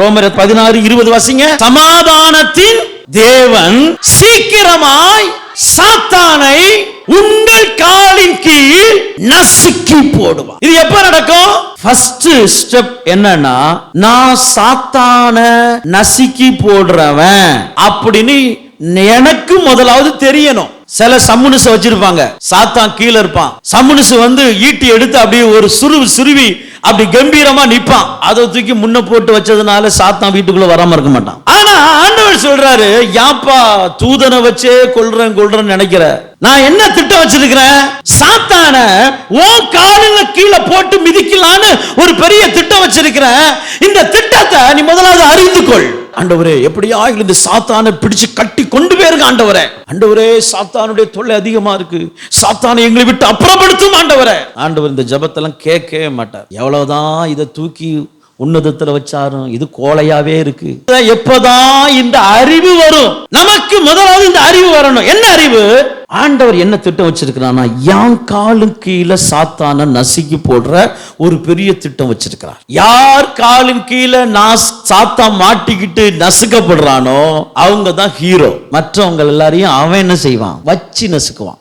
ரோமர் பதினாறு இருபது வாசிங்க. சமாதானத்தின் தேவன் சீக்கிரமாய் சாத்தானை உங்கள் காலின் கீழ் நசுக்கி போடுவான் இது எப்ப நடக்கும்? ஃபர்ஸ்ட் ஸ்டெப் என்னன்னா நான் சாத்தான நசுக்கி போடுறவன் அப்படின்னு எனக்கு முதலாவது தெரியணும். சில சம்முனுச வச்சிருப்பாங்க. சாத்தான் கீழே இருப்பான். சம்முனுசு வந்து ஈட்டி எடுத்து அப்படியே ஒரு சுருவி சுருவி அப்படி கம்பீரமா நிப்பான். அதை தூக்கி முன்ன போட்டு வச்சதுனால சாத்தான் வீட்டுக்குள்ள வராம இருக்க மாட்டான். ஆண்டவர் சொல்றாரு யாப்பா தூதனை வச்சே கொல்றேன் கொல்றேன்னு நினைக்கிற. நான் என்ன திட்டம் வச்சிருக்கிறேன்? சாத்தான ஓ காலில் கீழே போட்டு மிதிக்கலான்னு ஒரு பெரிய திட்டம் வச்சிருக்கிறேன். இந்த திட்டத்தை நீ முதலாவது அறிந்து கொள். ஆண்டவரே எப்படியா இந்த சாத்தானை பிடிச்சு கட்டி கொண்டு போயிருங்க ஆண்டவரே. ஆண்டவரே சாத்தானுடைய தொல்லை அதிகமா இருக்கு. சாத்தானை எங்களை விட்டு அப்புறப்படுத்தும் ஆண்டவரே. ஆண்டவர் இந்த ஜெபத்தெல்லாம் கேட்கவே மாட்டார். எவ்வளவுதான் இதை தூக்கி உன்னதத்துல வச்சாரும் இது கோலையாவே இருக்கு. எப்பதான் இந்த அறிவு வரும்? நமக்கு முதலாவது இந்த அறிவு வரணும். என்ன அறிவு? ஆண்டவர் என்ன திட்டம் வச்சிருக்கிறான்னா யான் காலும் கீழே சாத்தான நசுக்கி போடுற ஒரு பெரிய திட்டம் வச்சிருக்கிறார். யார் காலின் கீழே நாஸ் சாத்தா மாட்டிக்கிட்டு நசுக்கப்படுறானோ அவங்க தான் ஹீரோ மற்றவங்க எல்லாரையும் அவன் என்ன செய்வான்? வச்சு நசுக்குவான்.